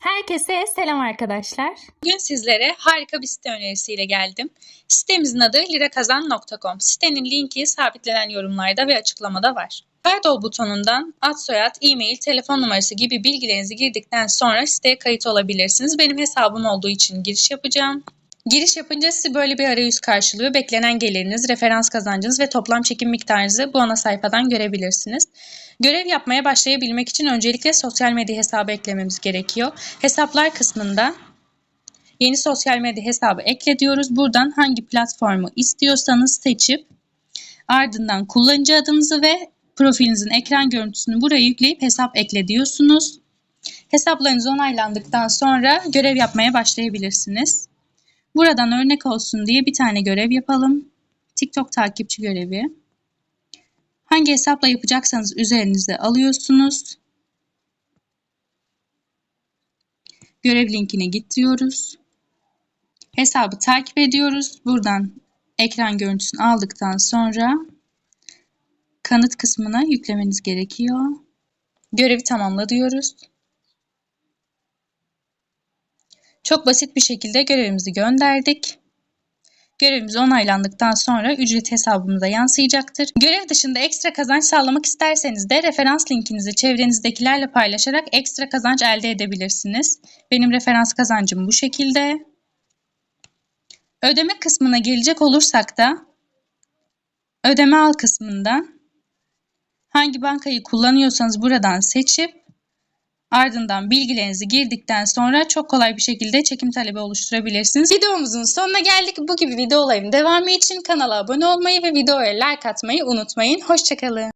Herkese selam arkadaşlar. Bugün sizlere harika bir site önerisiyle geldim. Sitemizin adı lirakazan.com. Sitenin linki sabitlenen yorumlarda ve açıklamada var. Kaydol butonundan ad soyad, e-mail, telefon numarası gibi bilgilerinizi girdikten sonra siteye kayıt olabilirsiniz. Benim hesabım olduğu için giriş yapacağım. Giriş yapınca sizi böyle bir arayüz karşılıyor. Beklenen geliriniz, referans kazancınız ve toplam çekim miktarınızı bu ana sayfadan görebilirsiniz. Görev yapmaya başlayabilmek için öncelikle sosyal medya hesabı eklememiz gerekiyor. Hesaplar kısmında yeni sosyal medya hesabı ekle diyoruz. Buradan hangi platformu istiyorsanız seçip ardından kullanıcı adınızı ve profilinizin ekran görüntüsünü buraya yükleyip hesap ekle diyorsunuz. Hesaplarınız onaylandıktan sonra görev yapmaya başlayabilirsiniz. Buradan örnek olsun diye bir tane görev yapalım. TikTok takipçi görevi. Hangi hesapla yapacaksanız üzerinize alıyorsunuz. Görev linkine git diyoruz. Hesabı takip ediyoruz. Buradan ekran görüntüsünü aldıktan sonra kanıt kısmına yüklemeniz gerekiyor. Görevi tamamla diyoruz. Çok basit bir şekilde görevimizi gönderdik. Görevimiz onaylandıktan sonra ücret hesabımıza yansıyacaktır. Görev dışında ekstra kazanç sağlamak isterseniz de referans linkinizi çevrenizdekilerle paylaşarak ekstra kazanç elde edebilirsiniz. Benim referans kazancım bu şekilde. Ödeme kısmına gelecek olursak da ödeme al kısmından hangi bankayı kullanıyorsanız buradan seçip Ardından bilgilerinizi girdikten sonra çok kolay bir şekilde çekim talebi oluşturabilirsiniz. Videomuzun sonuna geldik. Bu gibi videoların devamı için kanala abone olmayı ve videoya like atmayı unutmayın. Hoşçakalın.